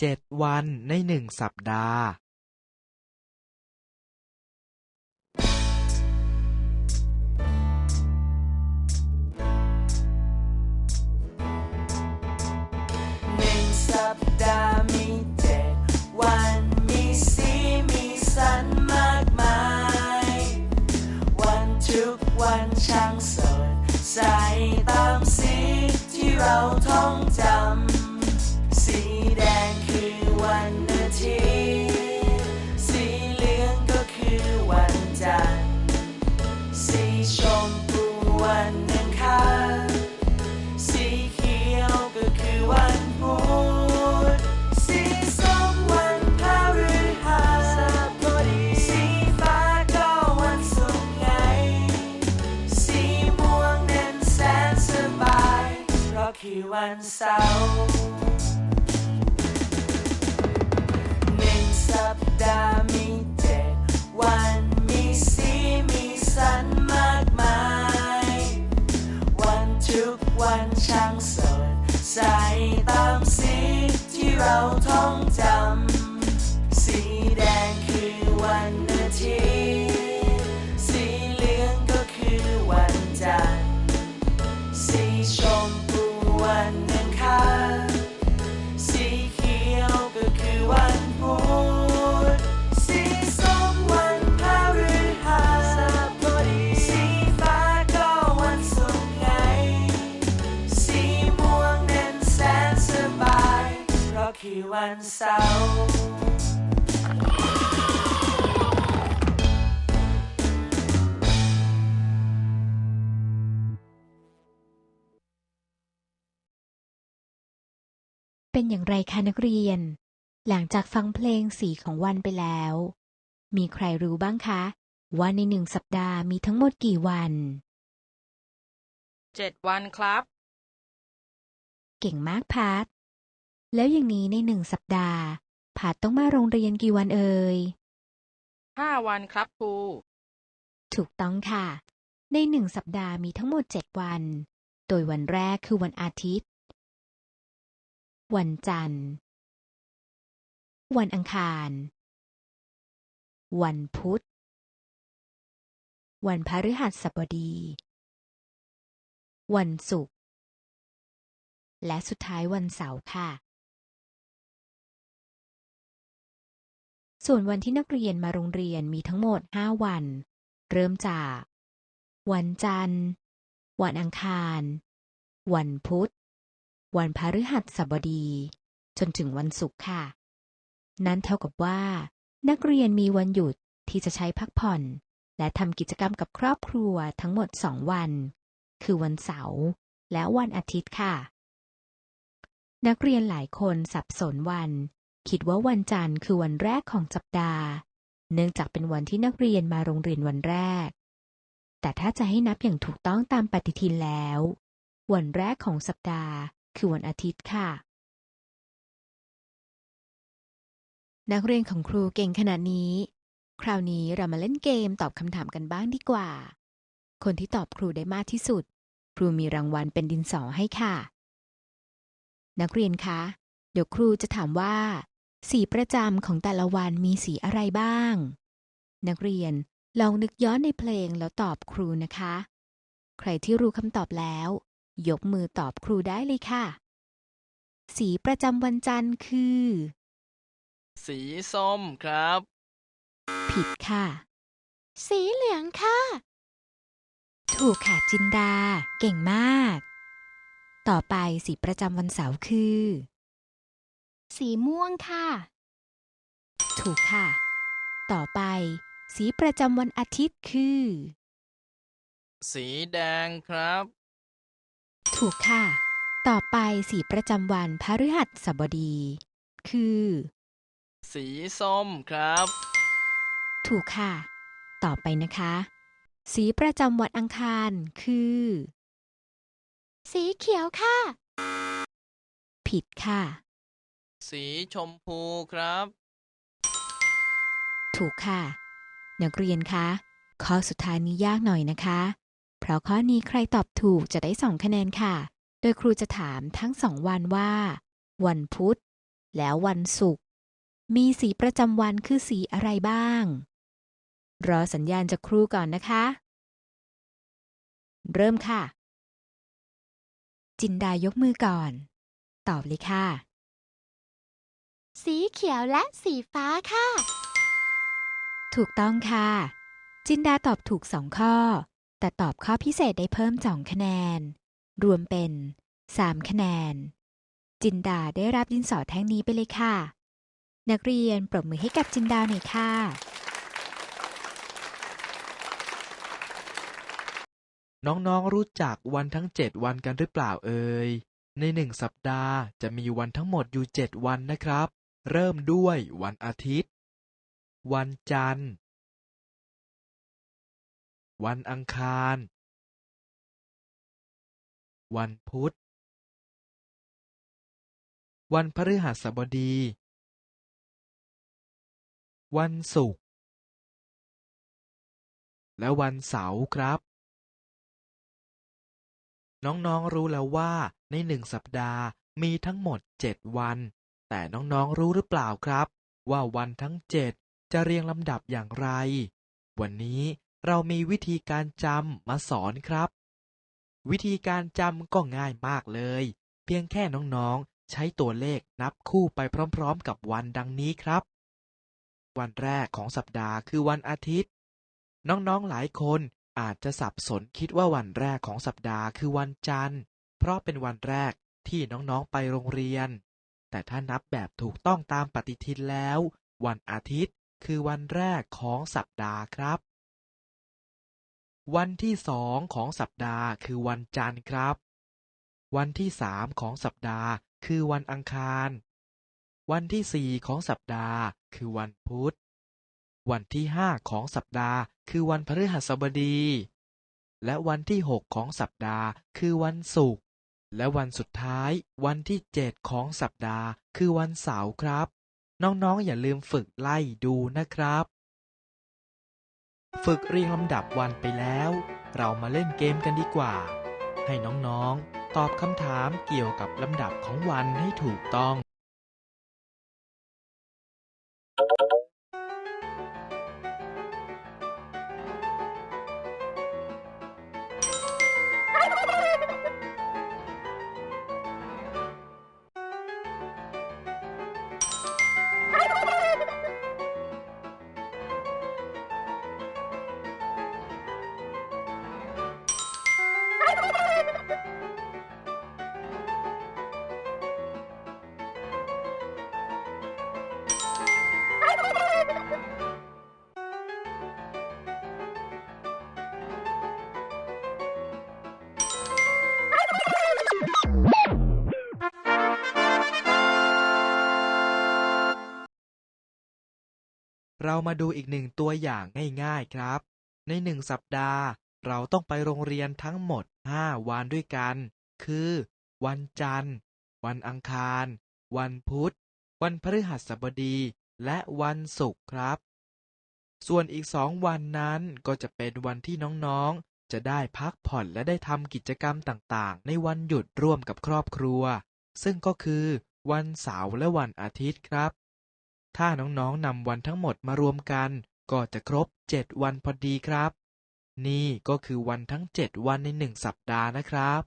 เจ็ดวันในหนึ่งสัปดาห์ หนึ่งสัปดาห์มีเจ็ดวัน มีสีมีสันมากมาย วันทุกวันช่างสดใสตามสีที่เราท่อง เสาร์หนึ่งสัปดาห์มีเจ็ดวันมีสีมีสันมากมาย วันทุกวันช่างสดใสตามสีที่เราท่องจำ เป็นอย่างไรคะนักเรียน หลังจากฟังเพลงสีของวันไปแล้ว มีใครรู้บ้างคะ ว่าในหนึ่งสัปดาห์มีทั้งหมดกี่วัน เจ็ดวันครับ เก่งมากพาร์ทแล้วอย่างนี้ในหนึ่งสัปดาห์พาร์ทต้องมาโรงเรียนกี่วันเอ่ยห้าวันครับครู ถูกต้องค่ะ ในหนึ่งสัปดาห์มีทั้งหมดเจ็ดวัน โดยวันแรกคือวันอาทิตย์ วันจันทร์ วันอังคาร วันพุธ วันพฤหัสบดี วันศุกร์ และสุดท้ายวันเสาร์ค่ะ ส่วนวันที่นักเรียนมาโรงเรียนมีทั้งหมด 5 วัน เริ่มจาก วันจันทร์ วันอังคาร วันพุธ วันพฤหัสบดี จนถึงวันศุกร์ค่ะ นั่นเท่ากับว่า นักเรียนมีวันหยุดที่จะใช้พักผ่อน และทำกิจกรรมกับครอบครัวทั้งหมด2วัน คือวันเสาร์และวันอาทิตย์ค่ะ นักเรียนหลายคนสับสนวัน คิดว่าวันจันทร์คือวันแรกของสัปดาห์ เนื่องจากเป็นวันที่นักเรียนมาโรงเรียนวันแรก แต่ถ้าจะให้นับอย่างถูกต้องตามปฏิทินแล้ว วันแรกของสัปดาห์ คือวันอาทิตย์ค่ะ นักเรียนของครูเก่งขนาดนี้ คราวนี้เรามาเล่นเกมตอบคำถามกันบ้างดีกว่า คนที่ตอบครูได้มากที่สุด ครูมีรางวัลเป็นดินสอให้ค่ะ นักเรียนคะ เดี๋ยวครูจะถามว่า สีประจำของแต่ละวันมีสีอะไรบ้าง นักเรียนลองนึกย้อนในเพลงแล้วตอบครูนะคะ ใครที่รู้คำตอบแล้ว ยกมือตอบครูได้เลยค่ะ สีประจำวันจันทร์คือ สีส้มครับ ผิดค่ะ สีเหลืองค่ะ ถูกค่ะจินดา เก่งมาก ต่อไปสีประจำวันเสาร์คือ สีม่วงค่ะ ถูกค่ะ ต่อไป สีประจำวันอาทิตย์คือ สีแดงครับ ถูกค่ะ ต่อไปสีประจำวันพฤหัสบดี คือ สีส้มครับ ถูกค่ะ ต่อไปนะคะ สีประจำวันอังคารคือ สีเขียวค่ะ ผิดค่ะ สีชมพูครับ ถูกค่ะ นักเรียนคะข้อสุดท้ายนี้ยากหน่อยนะคะ เพราะข้อนี้ใครตอบถูกจะได้สองคะแนนค่ะ โดยครูจะถามทั้งสองวันว่า วันพุธ แล้ววันศุกร์มีสีประจำวันคือสีอะไรบ้าง รอสัญญาณจากครูก่อนนะคะ เริ่มค่ะ จินดายกมือก่อน ตอบเลยค่ะ สีเขียวและสีฟ้าค่ะ ถูกต้องค่ะ จินดาตอบถูกสองข้อ แต่ตอบข้อพิเศษได้เพิ่มสองคะแนน รวมเป็นสามคะแนน จินดาได้รับดินสอแท่งนี้ไปเลยค่ะ นักเรียนปรบมือให้กับจินดาหน่อยค่ะน้องๆ รู้จักวันทั้งเจ็ดวันกันหรือเปล่าเอ่ย ในหนึ่งสัปดาห์จะมีวันทั้งหมดอยู่เจ็ดวันนะครับ เริ่มด้วยวันอาทิตย์ วันจันทร์ วันอังคาร วันพุธ วันพฤหัสบดี วันศุกร์ และวันเสาร์ครับ น้องๆรู้แล้วว่าในหนึ่งสัปดาห์มีทั้งหมดเจ็ดวัน แต่น้องๆรู้หรือเปล่าครับ ว่าวันทั้งเจ็ดจะเรียงลำดับอย่างไร วันนี้ เรามีวิธีการจำมาสอนครับ วิธีการจำก็ง่ายมากเลย เพียงแค่น้องๆ ใช้ตัวเลขนับคู่ไปพร้อมๆ กับวันดังนี้ครับ วันแรกของสัปดาห์คือวันอาทิตย์ น้องๆหลายคนอาจจะสับสนคิดว่าวันแรกของสัปดาห์คือวันจันทร์ เพราะเป็นวันแรกที่น้องๆไปโรงเรียน แต่ถ้านับแบบถูกต้องตามปฏิทินแล้ว วันอาทิตย์คือวันแรกของสัปดาห์ครับ วันที่สองของสัปดาห์คือวันจันทร์ครับ วันที่สามของสัปดาห์คือวันอังคาร วันที่สี่ของสัปดาห์คือวันพุธ วันที่ห้าของสัปดาห์คือวันพฤหัสบดี และวันที่หกของสัปดาห์คือวันศุกร์ และวันสุดท้ายวันที่เจ็ดของสัปดาห์คือวันเสาร์ครับ น้องๆอย่าลืมฝึกไล่ดูนะครับ ฝึกเรียงลำดับวันไปแล้ว เรามาเล่นเกมกันดีกว่า ให้น้องๆ ตอบคำถามเกี่ยวกับลำดับของวันให้ถูกต้อง มาดูอีกหนึ่งตัวอย่างง่ายๆครับ ในหนึ่งสัปดาห์ เราต้องไปโรงเรียนทั้งหมด 5 วันด้วยกัน คือ วันจันทร์ วันอังคาร วันพุธ วันพฤหัสบดี และวันศุกร์ครับ ส่วนอีกสองวันนั้นก็จะเป็นวันที่น้องๆ จะได้พักผ่อนและได้ทำกิจกรรมต่างๆ ในวันหยุดร่วมกับครอบครัว ซึ่งก็คือวันเสาร์และวันอาทิตย์ครับ ถ้าน้องๆนำวันทั้งหมดมารวมกัน ก็จะครบ7วันพอดีครับ นี่ก็คือวันทั้ง7วันในหนึ่งสัปดาห์นะครับ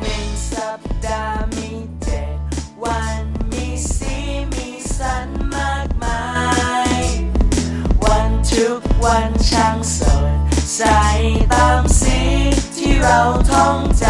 หนึ่งสัปดาห์มีเจ็ดวันมีสีมีสันมากมาย วันทุกวันช่างสด ใจตามสีที่เราท่องใจ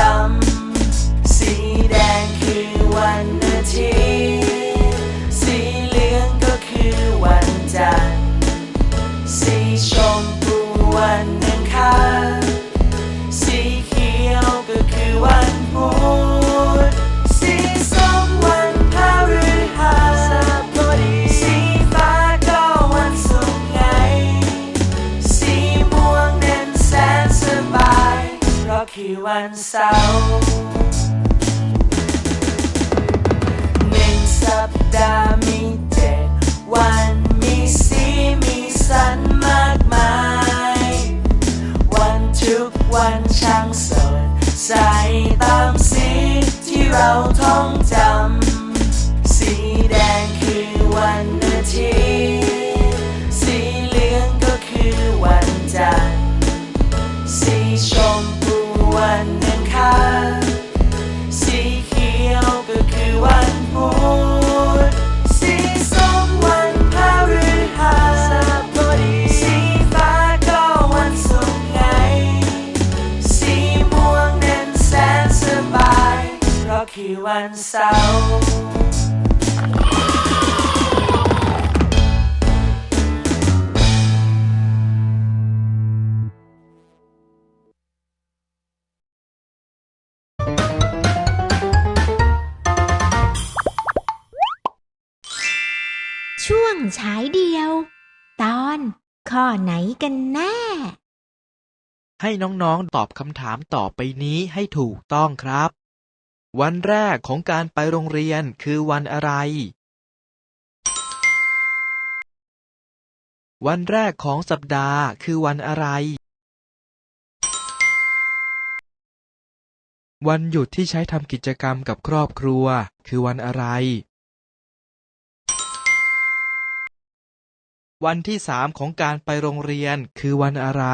คือ คือวันเสาร์ช่วงฉายเดียว ตอนข้อไหนกันแน่ ให้น้องๆตอบคำถามต่อไปนี้ให้ถูกต้องครับ วันแรกของการไปโรงเรียนคือวันอะไร วันแรกของสัปดาห์คือวันอะไร วันหยุดที่ใช้ทำกิจกรรมกับครอบครัว คือวันอะไร วันที่สามของการไปโรงเรียนคือวันอะไร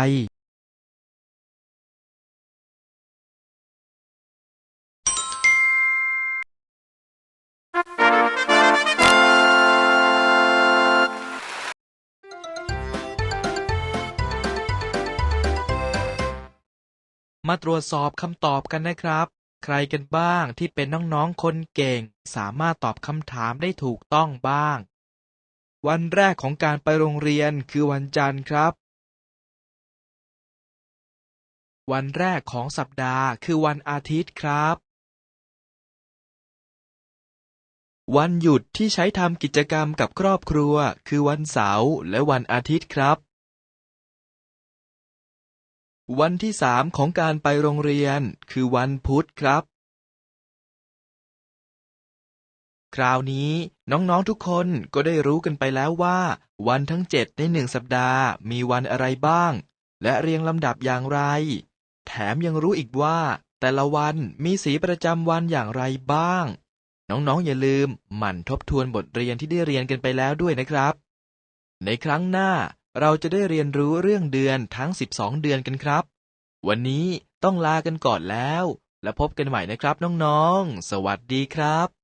มาตรวจสอบคำตอบกันนะครับ ใครกันบ้างที่เป็นน้องๆคนเก่ง สามารถตอบคำถามได้ถูกต้องบ้าง วันแรกของการไปโรงเรียนคือวันจันทร์ครับ วันแรกของสัปดาห์คือวันอาทิตย์ครับ วันหยุดที่ใช้ทำกิจกรรมกับครอบครัว คือวันเสาร์และวันอาทิตย์ครับ วันที่สามของการไปโรงเรียน คือวันพุธครับ คราวนี้น้องๆทุกคนก็ได้รู้กันไปแล้วว่า วันทั้งเจ็ดในหนึ่งสัปดาห์ มีวันอะไรบ้าง และเรียงลำดับอย่างไร แถมยังรู้อีกว่า แต่ละวันมีสีประจำวันอย่างไรบ้าง น้องๆอย่าลืมหมั่นทบทวนบทเรียนที่ได้เรียนกันไปแล้วด้วยนะครับ ในครั้งหน้า เราจะได้เรียนรู้เรื่องเดือนทั้ง 12 เดือนกันครับ วันนี้ต้องลากันก่อนแล้ว แล้วพบกันใหม่นะครับน้องๆ สวัสดีครับ